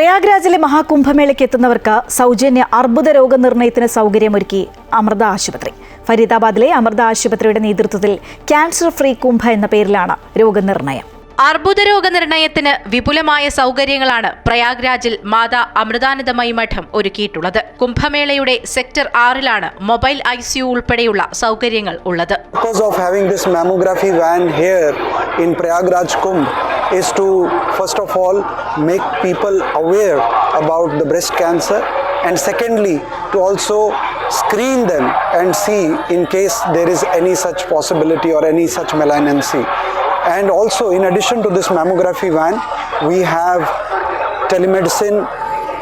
പ്രയാഗ്രാജിലെ മഹാകുംഭമേളയ്ക്ക് എത്തുന്നവർക്ക് സൗജന്യ അർബുദ രോഗനിർണയത്തിന് സൗകര്യമൊരുക്കി അമൃത ആശുപത്രി. ഫരീദാബാദിലെ അമൃത ആശുപത്രിയുടെ നേതൃത്വത്തിൽ ക്യാൻസർ ഫ്രീ കുംഭ എന്ന പേരിലാണ് രോഗനിർണയം. അർബുദ രോഗനിർണയത്തിന് വിപുലമായ സൗകര്യങ്ങളാണ് പ്രയാഗ്രാജിൽ മാതാ അമൃതാനന്ദമയി മഠം ഒരുക്കിയിട്ടുള്ളത്. കുംഭമേളയുടെ സെക്ടർ ആറിലാണ് മൊബൈൽ ഐ സിയു ഉൾപ്പെടെയുള്ള സൗകര്യങ്ങൾ ഉള്ളത്. Purpose of having this mammography van here in Prayagraj Kumbh is to first of all make people aware about the breast cancer and secondly to also screen them and see in case there is any such possibility or any such malignancy. And also in addition to this mammography van we have telemedicine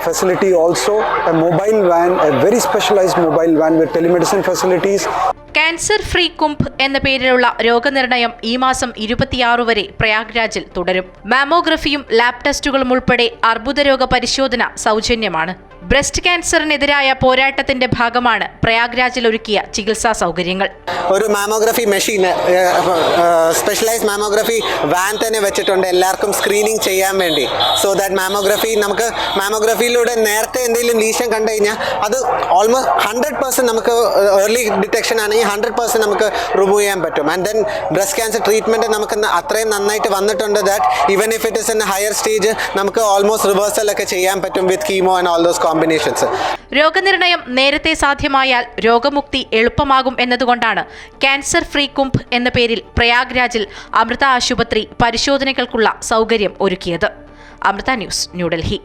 facility also. A mobile van a very specialized mobile van with telemedicine facilities. Cancer free Kumbh എന്ന പേരിലുള്ള രോഗനിർണയം ഈ മാസം ഇരുപത്തിയാറ് വരെ പ്രയാഗ്രാജിൽ തുടരും. മാമോഗ്രഫിയും lab ടെസ്റ്റുകളും ഉൾപ്പെടെ അർബുദരോഗ പരിശോധന സൗജന്യമാണ്. ബ്രസ്റ്റ് ക്യാൻസറിനെതിരായ പോരാട്ടത്തിന്റെ ഭാഗമാണ് പ്രയാഗ്രാജിൽ ഒരുക്കിയ ചികിത്സാ സൗകര്യങ്ങൾ. ഒരു mammography machine specialise mammography van തന്നെ വെച്ചിട്ടുണ്ട് എല്ലാവർക്കും സ്ക്രീനിങ് ചെയ്യാൻ വേണ്ടി. സോ ദാറ്റ് മാമോഗ്രഫി നമുക്ക് മാമോഗ്രഫിയിലൂടെ നേരത്തെ എന്തെങ്കിലും ലീശം കണ്ടു കഴിഞ്ഞാൽ അത് ഓൾമോസ്റ്റ് ഹൺഡ്രഡ് പെർസെന്റ് നമുക്ക് ഏർലി ഡിറ്റക്ഷൻ ആണെങ്കിൽ ഹൺഡ്രഡ് പെർസെന്റ് നമുക്ക് റിമൂവ് ചെയ്യാൻ പറ്റും. And then breast cancer treatment നമുക്ക് അത്രയും നന്നായിട്ട് വന്നിട്ടുണ്ട് that even if it is in higher stage നമുക്ക് ഓൾമോസ്റ്റ് റിവേഴ്സൽ ഒക്കെ ചെയ്യാൻ പറ്റും with chemo and all those combinations രോഗനിർണയം നേരത്തെ സാധ്യമായാൽ രോഗമുക്തി എളുപ്പമാകും എന്നതുകൊണ്ടാണ് ക്യാൻസർ ഫ്രീ കുംഭ് എന്ന പേരിൽ പ്രയാഗ്രാജിൽ അമൃത ആശുപത്രി പരിശോധനകൾക്കുള്ള സൗകര്യം ഒരുക്കിയത്. അമൃത ന്യൂസ് ന്യൂഡൽഹി.